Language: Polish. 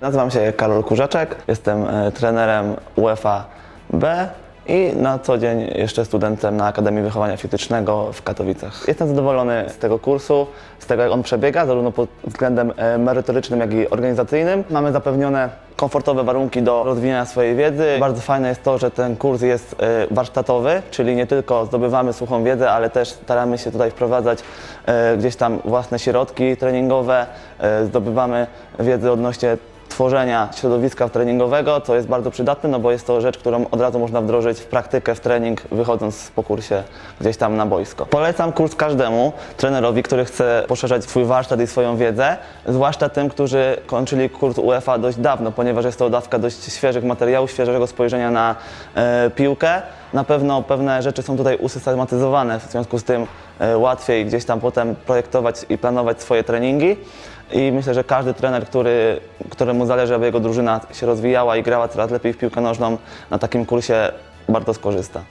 Nazywam się Karol Kurzaczek, jestem e, trenerem UEFA B i na co dzień jeszcze studentem na Akademii Wychowania Fizycznego w Katowicach. Jestem zadowolony z tego kursu, z tego jak on przebiega, zarówno pod względem e, merytorycznym, jak i organizacyjnym. Mamy zapewnione komfortowe warunki do rozwijania swojej wiedzy. Bardzo fajne jest to, że ten kurs jest e, warsztatowy, czyli nie tylko zdobywamy suchą wiedzę, ale też staramy się tutaj wprowadzać gdzieś tam własne środki treningowe, zdobywamy wiedzę odnośnie tworzenia środowiska treningowego, co jest bardzo przydatne, no bo jest to rzecz, którą od razu można wdrożyć w praktykę, w trening, wychodząc po kursie gdzieś tam na boisko. Polecam kurs każdemu trenerowi, który chce poszerzać swój warsztat i swoją wiedzę, zwłaszcza tym, którzy kończyli kurs UEFA dość dawno, ponieważ jest to dawka dość świeżych materiałów, świeżego spojrzenia na e, piłkę. Na pewno pewne rzeczy są tutaj usystematyzowane, w związku z tym e, łatwiej gdzieś tam potem projektować i planować swoje treningi. I myślę, że każdy trener, który, któremu zależy, aby jego drużyna się rozwijała i grała coraz lepiej w piłkę nożną, na takim kursie bardzo skorzysta.